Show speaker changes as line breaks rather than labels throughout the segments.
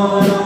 Senhor.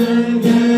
Amen.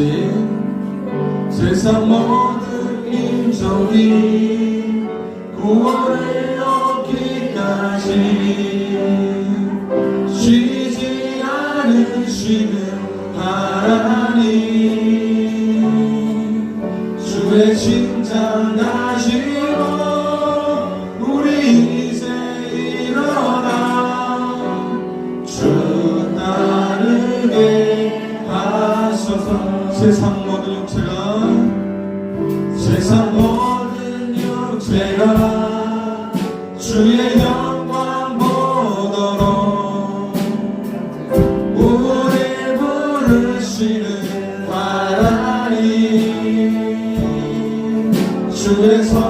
없이 세상 모든 임성이 구원을 얻기까지 쉬지 않으시는 하나님 주의 심장 다시 세상 모든 육체가 세상 모든 육체가 주의 영광 보도록 우리 부르시는 바람이 주의 성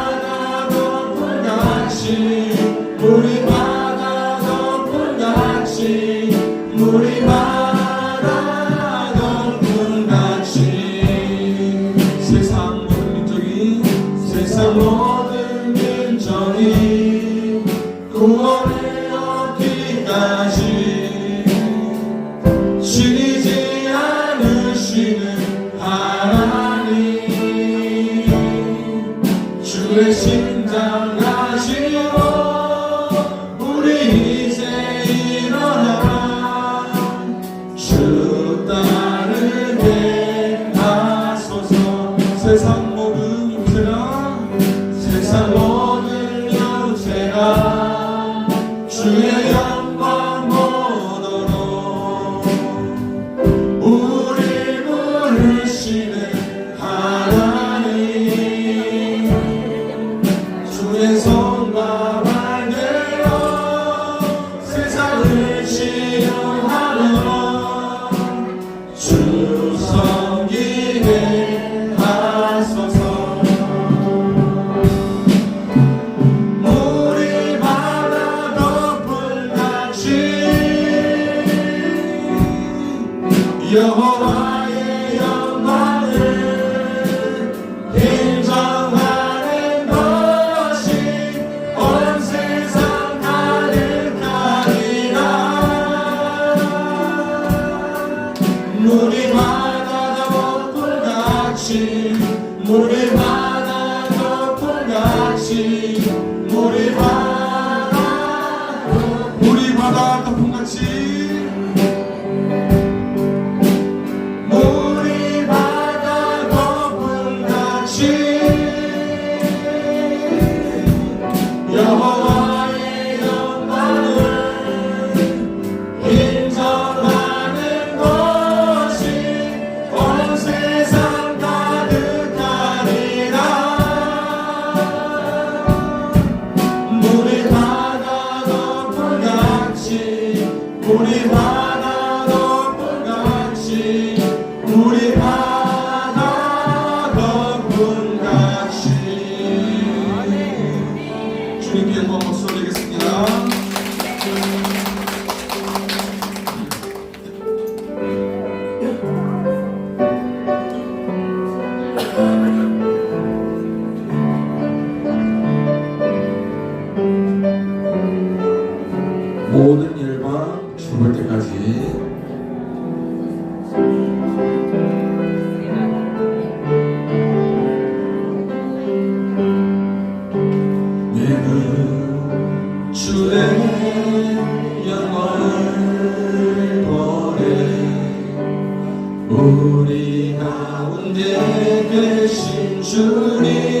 때까지 쉬지 않으시는 하나님. 주의 심장하시오 우리 이제 일어나 주 따르게 하소서. 세상 모든 것들아 세상 모든 주의 영광을 보내. 우리 가운데 계신 주님.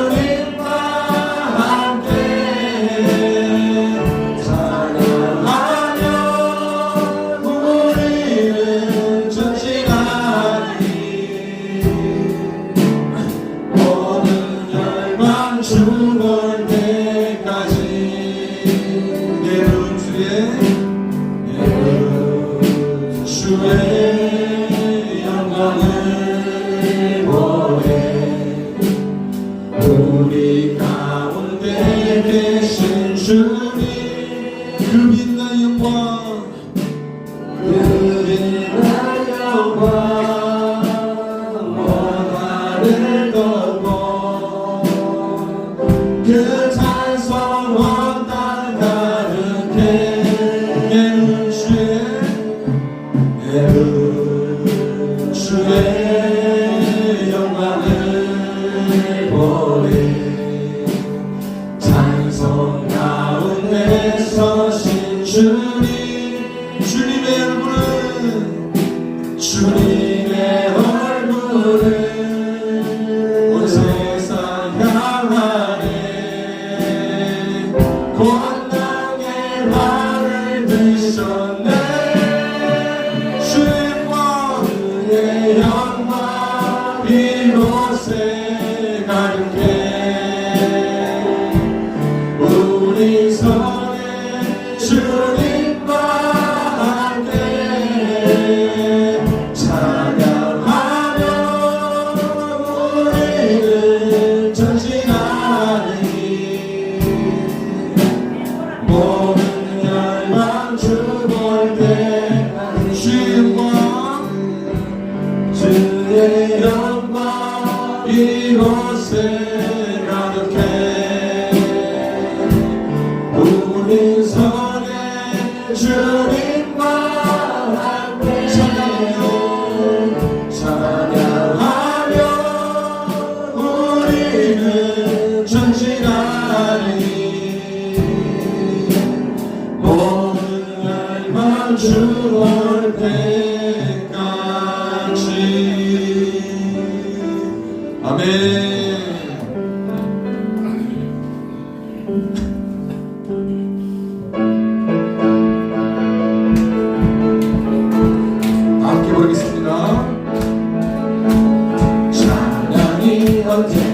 주의 영광을 보내 우리 가운데 계신 주님 그 빛나 영광 그 빛나 영광 원하를 걸고 surely 내 영광 이곳에 가득해 우리 손에 주님만 함께 찬양하며 우리는 전진하리 모든 날만 주올 때 아멘. 함께 부르겠습니다. 찬양이 언제